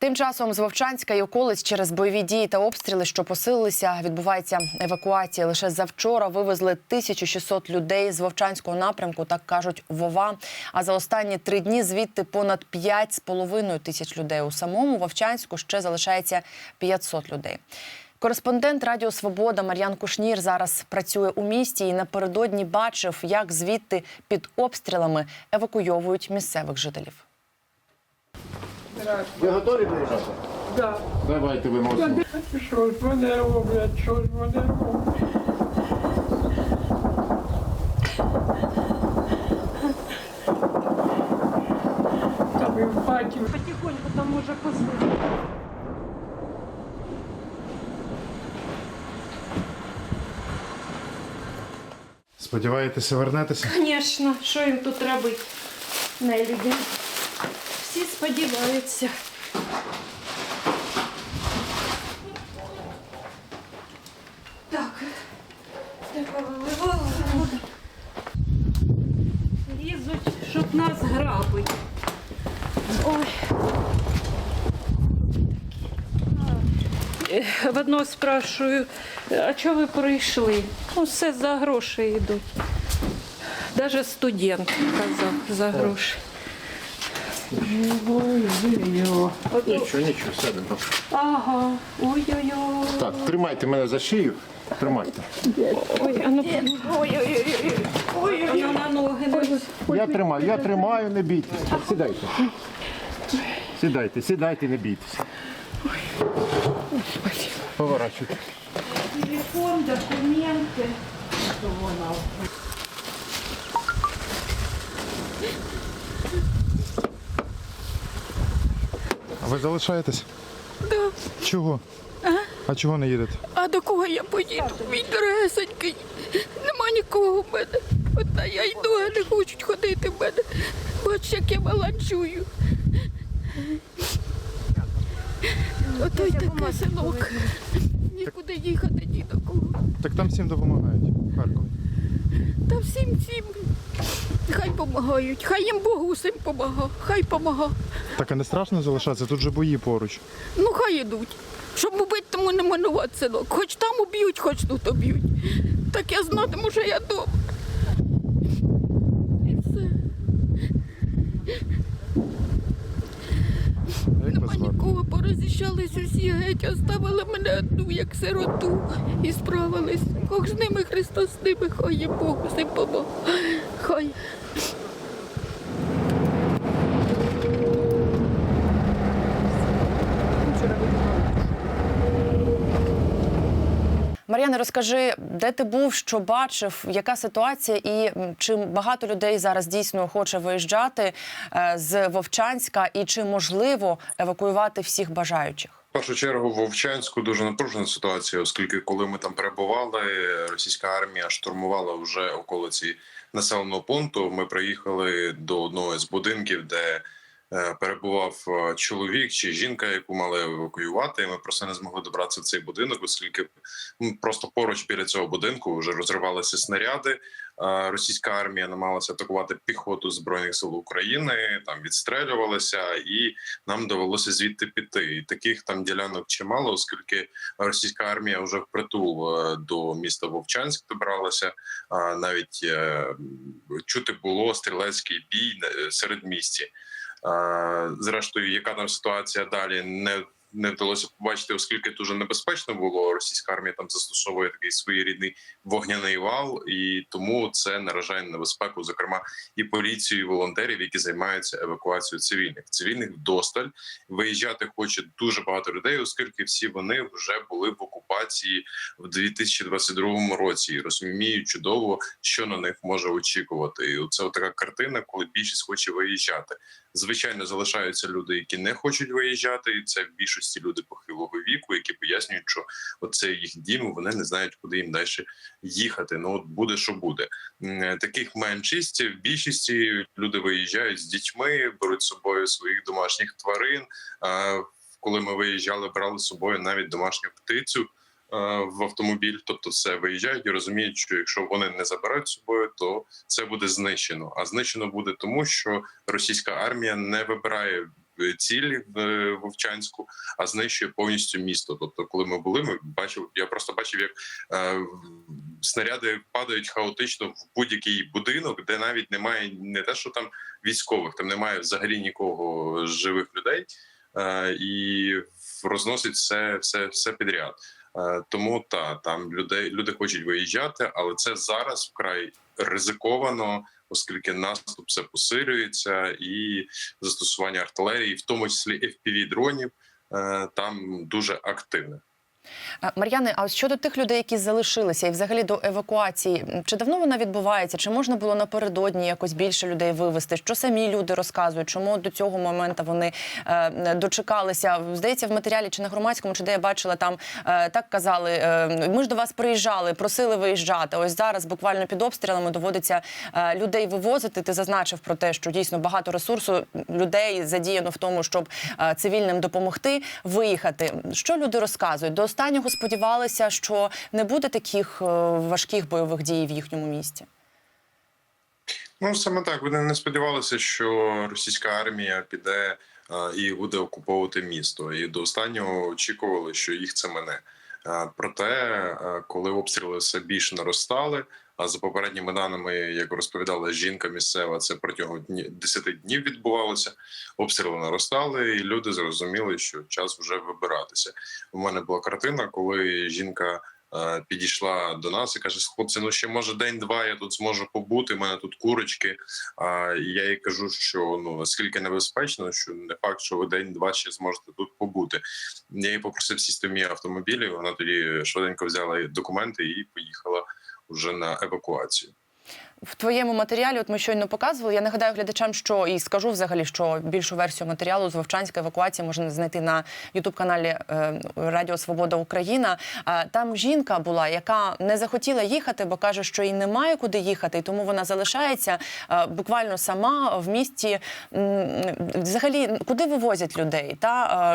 Тим часом з Вовчанська і околиць через бойові дії та обстріли, що посилилися, відбувається евакуація. Лише завчора вивезли 1600 людей з Вовчанського напрямку, так кажуть Вова. А за останні три дні звідти понад 5,5 тисяч людей. У самому Вовчанську ще залишається 500 людей. Кореспондент Радіо Свобода Мар'ян Кушнір зараз працює у місті і напередодні бачив, як звідти під обстрілами евакуйовують місцевих жителів. Ви готові приїжджати? Да. Давайте виносимо. Що ж вони роблять, що ж вони роблять? Там і в хаті. Потихоньку там може послухати. Сподіваєтеся, вернетеся? Звісно, що їм тут робити? Не люди. Всі сподіваються. Так, треба виливати. Лізуть, щоб нас грабить. Ой. Е, В одного спрашую, а чого ви прийшли? Ну, все за гроші йдуть. Даже студент казав за гроші. Йо. Нічого, нічого, сядемо. Ага, ой-ой-ой. Так, тримайте мене за шию. Тримайте. Ой, а ну, ой-ой-ой. Ой, а на ноги. Я тримаю, я тримаю, не бійтесь. Сідайте. Сідайте, сідайте, не бійтеся. Поворачуйте. Телефон, документи. Ви залишаєтесь? Да. Чого? А чого не їдете? А до кого я поїду? Він дорогесенький. Нема нікого в мене. Одна я йду, а не хочуть ходити в мене. Бач, як я баланчую. Ото й таке синок. Нікуди їхати ні до кого. Так там всім допомагають. в Харкові. Та всім всім. Хай помагають. Хай їм Бог усім помага. Хай помага. Так а не страшно залишатися? Тут же бої поруч. Ну хай ідуть. Щоб убити, тому не минувати синок. Хоч там уб'ють, хоч тут уб'ють. Так я знатиму, що я дома. І все. Як Нема вас звати? нікого, порозіщались усі геть, оставили мене одну, як сироту, і справились. Бог з ними, Христос з ними, хай їм Бог усім помог. Хай. Мар'яне, розкажи, де ти був, що бачив, яка ситуація, і чи багато людей зараз дійсно хоче виїжджати е, з Вовчанська, і чи можливо евакуювати всіх бажаючих? В першу чергу Вовчанську дуже напружена ситуація, оскільки коли ми там перебували, російська армія штурмувала вже околиці населеного пункту. Ми приїхали до одного з будинків, де перебував е, чоловік чи жінка, яку мали евакуювати. І Ми просто не змогли добратися в цей будинок, оскільки просто поруч біля цього будинку вже розривалися снаряди. Е, Російська армія намагалася атакувати піхоту збройних сил України, там відстрелювалися, і нам довелося звідти піти. І таких там ділянок чимало, оскільки російська армія вже впритул е, до міста Вовчанськ добралася. Навіть е, чути було стрілецький бій е, серед місті. Е, Зрештою, яка там ситуація далі не. Не вдалося побачити, оскільки дуже небезпечно було. Російська армія там застосовує такий своєрідний вогняний вал, і тому це наражає на небезпеку, зокрема і поліцію, і волонтерів, які займаються евакуацією цивільних. Цивільних вдосталь виїжджати хоче дуже багато людей, оскільки всі вони вже були в окупації в 2022 році і розуміють чудово, що на них може очікувати. І це така картина, коли більшість хоче виїжджати. Звичайно, залишаються люди, які не хочуть виїжджати, і це в більшості люди похилого віку, які пояснюють, що оце їх дім, вони не знають, куди їм далі їхати. Ну от буде, що буде. Таких меншість в більшості люди виїжджають з дітьми, беруть з собою своїх домашніх тварин. А, Коли ми виїжджали, брали з собою навіть домашню птицю. е, В автомобіль, тобто все виїжджають і розуміють, що якщо вони не забирають собою, то це буде знищено. А знищено буде тому, що російська армія не вибирає е, цілі в е, Вовчанську, а знищує повністю місто. Тобто, коли ми були, ми бачив, я просто бачив, як е, снаряди падають хаотично в будь-який будинок, де навіть немає не те, що там військових, там немає взагалі нікого живих людей, е, і розносить все, все, все підряд. Е, Тому та там людей люди хочуть виїжджати, але це зараз вкрай ризиковано, оскільки наступ все посилюється, і застосування артилерії, в тому числі fpv дронів, е, там дуже активне. Е, Мар'яне, а щодо тих людей, які залишилися, і взагалі до евакуації, чи давно вона відбувається? Чи можна було напередодні якось більше людей вивезти? Що самі люди розказують? Чому до цього моменту вони е, дочекалися? Здається, в матеріалі чи на громадському, чи де я бачила там е, так казали. Е, ми ж до вас приїжджали, просили виїжджати. Ось зараз буквально під обстрілами доводиться е, людей вивозити. Ти зазначив про те, що дійсно багато ресурсу людей задіяно в тому, щоб е, цивільним допомогти виїхати. Що люди розказують? Останнього сподівалися, що не буде таких е, важких бойових дій в їхньому місті. Ну саме так. Вони не сподівалися, що російська армія піде е, і буде окуповувати місто. І до останнього очікували, що їх це мене. Е, Проте, коли обстріли все більш наростали. А за попередніми даними, як розповідала жінка місцева, це протягом дні 10 днів відбувалося. Обстріли наростали, і люди зрозуміли, що час вже вибиратися. У мене була картина, коли жінка е, підійшла до нас і каже: хлопці, ну ще може день-два я тут зможу побути. У мене тут курочки. А я їй кажу, що ну наскільки небезпечно, що не факт, що ви день-два ще зможете тут побути. Я її попросив сісти в мій автомобіль. Вона тоді швиденько взяла документи і поїхала вже на евакуацію. В твоєму матеріалі, от ми щойно показували. Я нагадаю глядачам, що і скажу взагалі, що більшу версію матеріалу з Вовчанської евакуації можна знайти на ютуб-каналі е, Радіо Свобода Україна. Там жінка була, яка не захотіла їхати, бо каже, що їй немає куди їхати, і тому вона залишається е, буквально сама в місті. Взагалі, куди вивозять людей? Та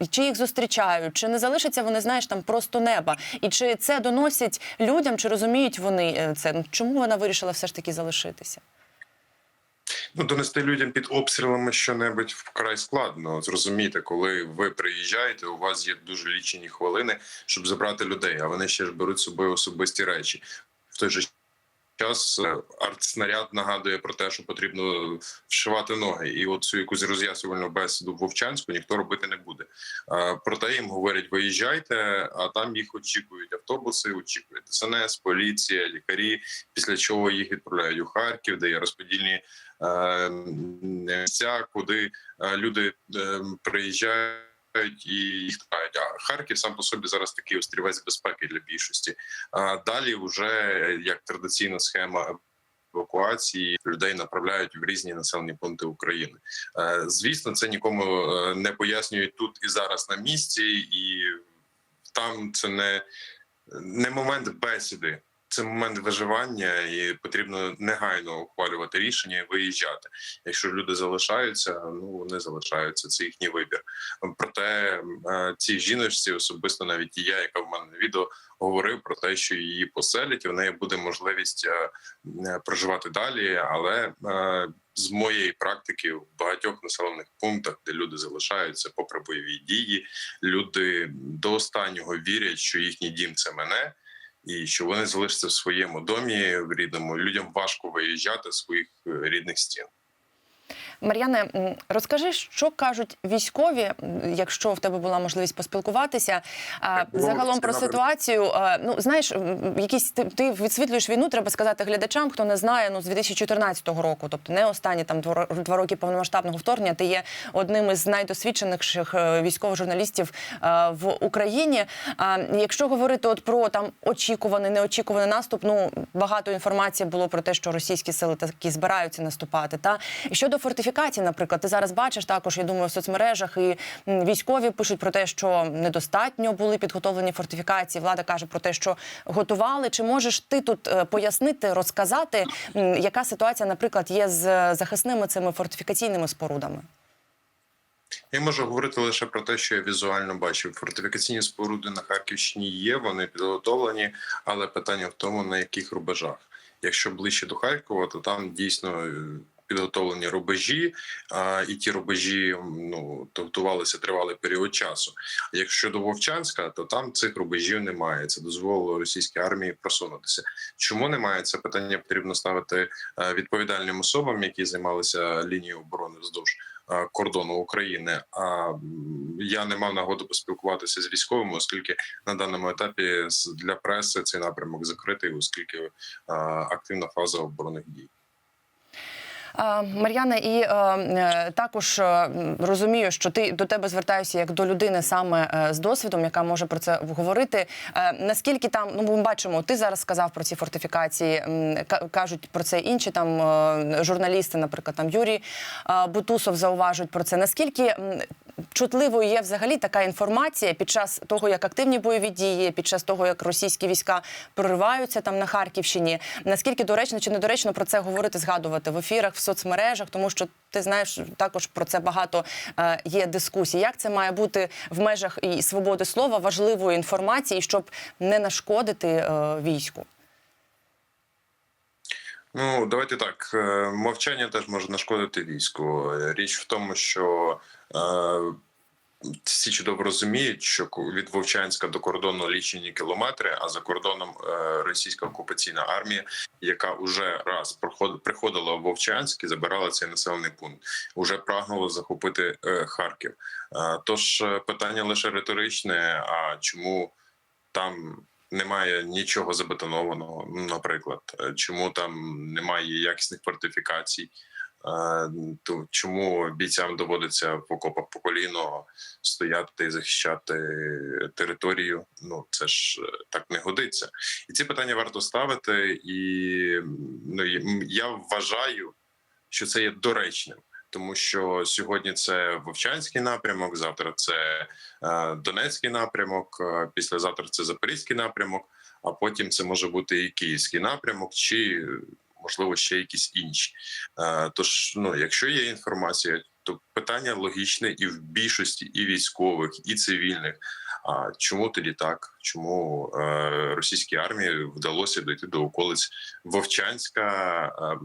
е, чи їх зустрічають, чи не залишаться вони, знаєш, там просто неба, і чи це доносять людям, чи розуміють вони це? Ну, Чому вона вирішила все ж таки залишитися? Ну, донести людям під обстрілами щонебудь вкрай складно. зрозуміти, коли ви приїжджаєте, у вас є дуже лічені хвилини, щоб забрати людей, а вони ще ж беруть з собою особисті речі. В той же час е, артснаряд нагадує про те, що потрібно вшивати ноги, і от цю якусь роз'ясувальну бесіду в Вовчанську ніхто робити не буде. Е, Проте їм говорять: виїжджайте, а там їх очікують автобуси, очікує ДСНС, поліція, лікарі. Після чого їх відправляють у Харків, де є розподільні е, місця, куди люди приїжджають. І їх тікають. А Харків сам по собі зараз такий острівець безпеки для більшості. А далі, вже як традиційна схема евакуації, людей направляють в різні населені пункти України. Е, Звісно, це нікому е, не пояснюють тут і зараз на місці, і там це не, не момент бесіди. Це момент виживання, і потрібно негайно ухвалювати рішення і виїжджати. Якщо люди залишаються, ну вони залишаються. Це їхній вибір. Проте е, цій жіночці, особисто навіть і я, яка в мене відео говорив про те, що її поселять, в неї буде можливість е, е, проживати далі. Але з моєї практики в багатьох населених пунктах, де люди залишаються попри бойові дії, люди до останнього вірять, що їхній дім це мене. І що вони залишаться в своєму домі в рідному. Людям важко виїжджати з своїх е, рідних стін. Мар'яне, розкажи, що кажуть військові, якщо в тебе була можливість поспілкуватися. Загалом про ситуацію. Ну знаєш, якісь ти, ти висвітлюєш війну, треба сказати глядачам, хто не знає. Ну з 2014 року, тобто не останні там два роки повномасштабного вторгнення. Ти є одним із найдосвідченіших е, військових журналістів е, в Україні. Якщо говорити от про там очікуваний, неочікуваний наступ, ну багато інформації було про те, що російські сили такі збираються наступати. Та щодо фортифікацій, наприклад, ти зараз бачиш також, я думаю, в соцмережах і військові пишуть про те, що недостатньо були підготовлені фортифікації. Влада каже про те, що готували. Чи можеш ти тут е, пояснити, розказати, яка ситуація, наприклад, є з е, захисними цими фортифікаційними спорудами? Я можу говорити лише про те, що я візуально бачив. Фортифікаційні споруди на Харківщині є, вони підготовлені, але питання в тому, на яких рубежах. Якщо ближче до Харкова, то там дійсно е, підготовлені рубежі, а, і ті рубежі ну готувалися тривалий період часу. Якщо до Вовчанська, то там цих рубежів немає. Це дозволило російській армії просунутися. Чому немає це питання? Потрібно ставити е, відповідальним особам, які займалися лінією оборони вздовж е, кордону України. А я не мав нагоди поспілкуватися з військовими, оскільки на даному етапі для преси цей напрямок закритий, оскільки е, активна фаза оборонних дій. Мар'яна, і е, е, також е, розумію, що ти до тебе звертаюся як до людини саме з досвідом, яка може про це говорити. Наскільки там, ну ми бачимо, ти зараз сказав про ці фортифікації, кажуть про це інші там журналісти, наприклад, там Юрій Бутусов зауважують про це. Наскільки чутливою є взагалі така інформація під час того, як активні бойові дії, під час того, як російські війська прориваються там на Харківщині. Наскільки доречно чи недоречно про це говорити, згадувати в ефірах, в соцмережах, тому що ти знаєш, також про це багато е, є дискусій. Як це має бути в межах і свободи слова важливої інформації, щоб не нашкодити е, війську? Ну давайте так. е, Мовчання теж може нашкодити війську. Річ в тому, що е, всі чудово розуміють, що від Вовчанська до кордону лічені кілометри, а за кордоном е, російська окупаційна армія, яка уже раз приходила в Вовчанськ і забирала цей населений пункт, уже прагнула захопити Харків. Тож питання лише риторичне: а чому там немає нічого забетонованого, наприклад, Е, чому там немає якісних фортифікацій? Е, То чому бійцям доводиться в окопах по коліно стояти і захищати територію? Ну це ж е, так не годиться, і ці питання варто ставити. І ну я вважаю, що це є доречним, тому що сьогодні це Вовчанський напрямок, завтра це е, Донецький напрямок, е, післязавтра це Запорізький напрямок, а потім це може бути і Київський напрямок, чи можливо ще якісь інші. Е, Тож, ну якщо є інформація, то питання логічне і в більшості і військових, і цивільних. А чому тоді так? Чому російській армії вдалося дойти до околиць Вовчанська,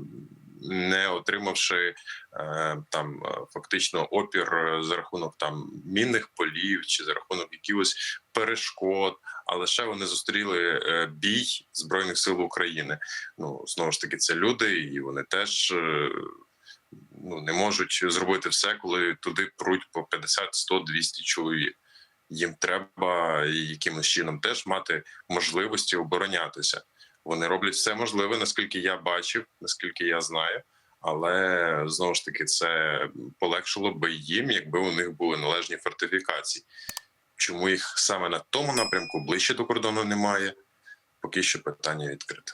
не отримавши е, там е, фактично опір е, за рахунок там мінних полів чи за рахунок якихось перешкод, а лише вони зустріли бій збройних сил України. Ну знову ж таки, це люди, і вони теж. Ну, не можуть зробити все, коли туди пруть по 50, 100, 200 чоловік. Їм треба якимось чином теж мати можливості оборонятися. Вони роблять все можливе, наскільки я бачив, наскільки я знаю. Але знову ж таки, це полегшило би їм, якби у них були належні фортифікації. Чому їх саме на тому напрямку ближче до кордону немає? Поки що питання відкрите.